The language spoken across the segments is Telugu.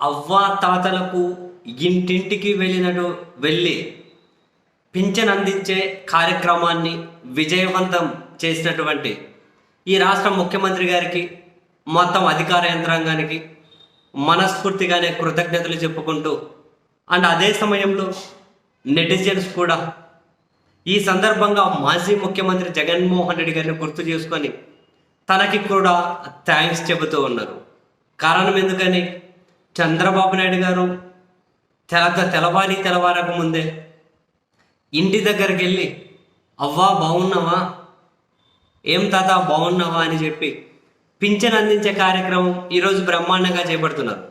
అవ్వా తాతలకు ఇంటింటికి వెళ్ళినట్టు వెళ్ళి పింఛన్ అందించే కార్యక్రమాన్ని విజయవంతం చేసినటువంటి ఈ రాష్ట్ర ముఖ్యమంత్రి గారికి మొత్తం అధికార యంత్రాంగానికి మనస్ఫూర్తిగానే కృతజ్ఞతలు చెప్పుకుంటూ అండ్ అదే సమయంలో నెటిజన్స్ కూడా ఈ సందర్భంగా మాజీ ముఖ్యమంత్రి జగన్మోహన్ రెడ్డి గారిని గుర్తు చేసుకొని తనకి కూడా థ్యాంక్స్ చెబుతూ ఉన్నారు. కారణం ఎందుకని? చంద్రబాబు నాయుడు గారు తెల తెలవారి తెలవారక ముందే ఇంటి దగ్గరికి వెళ్ళి అవ్వా బాగున్నావా? ఏం తాత బాగున్నావా? అని చెప్పి పింఛన్ అందించే కార్యక్రమం ఈరోజు బ్రహ్మాండంగా చేపడుతున్నారు.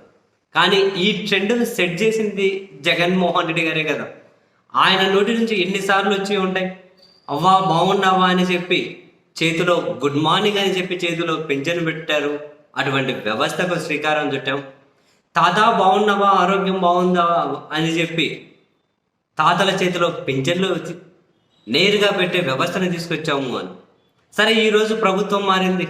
కానీ ఈ ట్రెండ్ను సెట్ చేసింది జగన్మోహన్ రెడ్డి గారే కదా. ఆయన నోటి నుంచి ఎన్నిసార్లు వచ్చి ఉంటాయి అవ్వా బాగున్నావా? అని చెప్పి చేతిలో గుడ్ మార్నింగ్ అని చెప్పి చేతిలో పింఛన్ పెట్టారు. అటువంటి వ్యవస్థకు శ్రీకారం చుట్టాం. తాత బాగున్నావా? ఆరోగ్యం బాగుందా? అని చెప్పి తాతల చేతిలో పింఛన్లు నేరుగా పెట్టే వ్యవస్థను తీసుకొచ్చాము అని. సరే ఈరోజు ప్రభుత్వం మారింది.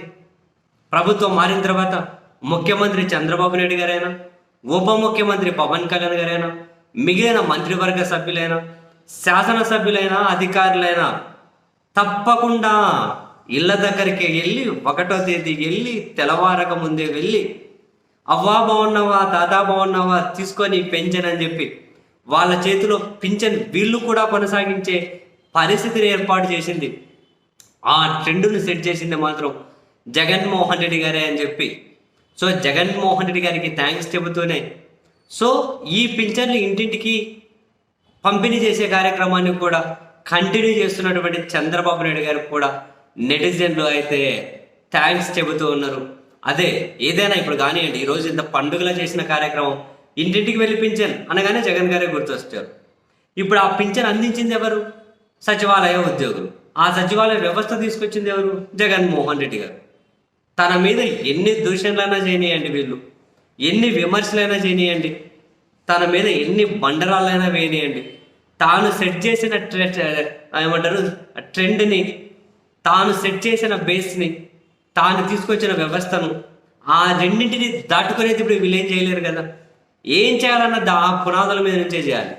ప్రభుత్వం మారిన తర్వాత ముఖ్యమంత్రి చంద్రబాబు నాయుడు గారైనా ఉప ముఖ్యమంత్రి పవన్ కళ్యాణ్ గారైనా మిగిలిన మంత్రివర్గ సభ్యులైనా శాసనసభ్యులైనా అధికారులైనా తప్పకుండా ఇళ్ళ దగ్గరికి వెళ్ళి ఒకటో తేదీ వెళ్ళి తెల్లవారక ముందే వెళ్ళి అవ్వా బాగున్నావా దాదా బాగున్నావా తీసుకొని పెంచన్ అని చెప్పి వాళ్ళ చేతిలో పింఛన్ వీళ్ళు కూడా కొనసాగించే పరిస్థితిని ఏర్పాటు చేసింది. ఆ ట్రెండును సెట్ చేసింది మాత్రం జగన్మోహన్ రెడ్డి గారే అని చెప్పి. సో జగన్మోహన్ రెడ్డి గారికి థ్యాంక్స్ చెబుతూనే సో ఈ పింఛన్లు ఇంటింటికి పంపిణీ చేసే కార్యక్రమాన్ని కూడా కంటిన్యూ చేస్తున్నటువంటి చంద్రబాబు నాయుడు గారికి కూడా నెటిజన్లు అయితే థ్యాంక్స్ చెబుతూ ఉన్నారు. అదే ఏదైనా ఇప్పుడు కానివ్వండి ఈరోజు ఇంత పండుగలా చేసిన కార్యక్రమం ఇంటింటికి వెళ్ళి పింఛన్ అనగానే జగన్ గారే గుర్తొచ్చారు. ఇప్పుడు ఆ పింఛన్ అందించింది ఎవరు? సచివాలయ ఉద్యోగులు. ఆ సచివాలయ వ్యవస్థ తీసుకొచ్చింది ఎవరు? జగన్మోహన్ రెడ్డి గారు. తన మీద ఎన్ని దూషణలైనా చేయనియండి వీళ్ళు. ఎన్ని విమర్శలైనా చేయనియండి. తన మీద ఎన్ని బండరాలైనా వేయనియండి. తాను సెట్ చేసిన ఏమంటారు? ట్రెండ్ని తాను సెట్ చేసిన బేస్ని తాను తీసుకొచ్చిన వ్యవస్థను ఆ రెండింటిని దాటుకునేది ఇప్పుడు వీళ్ళు ఏం చేయలేరు కదా. ఏం చేయాలన్న దా ఆ పునాదుల మీద నుంచే చేయాలి.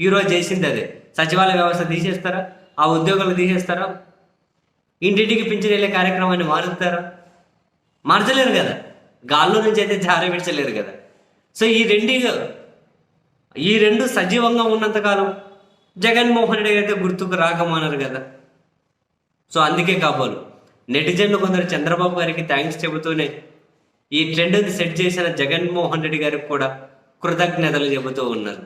ఈరోజు చేసింది అదే. సచివాలయ వ్యవస్థ తీసేస్తారా? ఆ ఉద్యోగాలు తీసేస్తారా? ఇంటింటికి పింఛన్ వెళ్ళే కార్యక్రమాన్ని మారుస్తారా? మార్చలేరు కదా. గాల్లో నుంచి అయితే జారవించలేరు కదా. సో ఈ రెండు ఈ రెండు సజీవంగా ఉన్నంతకాలం జగన్మోహన్ రెడ్డి అయితే గుర్తుకు రాకమన్నారు కదా. సో అందుకే కాబోలు. నెటిజన్లు కొందరు చంద్రబాబు గారికి థ్యాంక్స్ చెబుతూనే ఈ ట్రెండ్ని సెట్ చేసిన జగన్మోహన్ రెడ్డి గారికి కూడా కృతజ్ఞతలు చెబుతూ ఉన్నారు.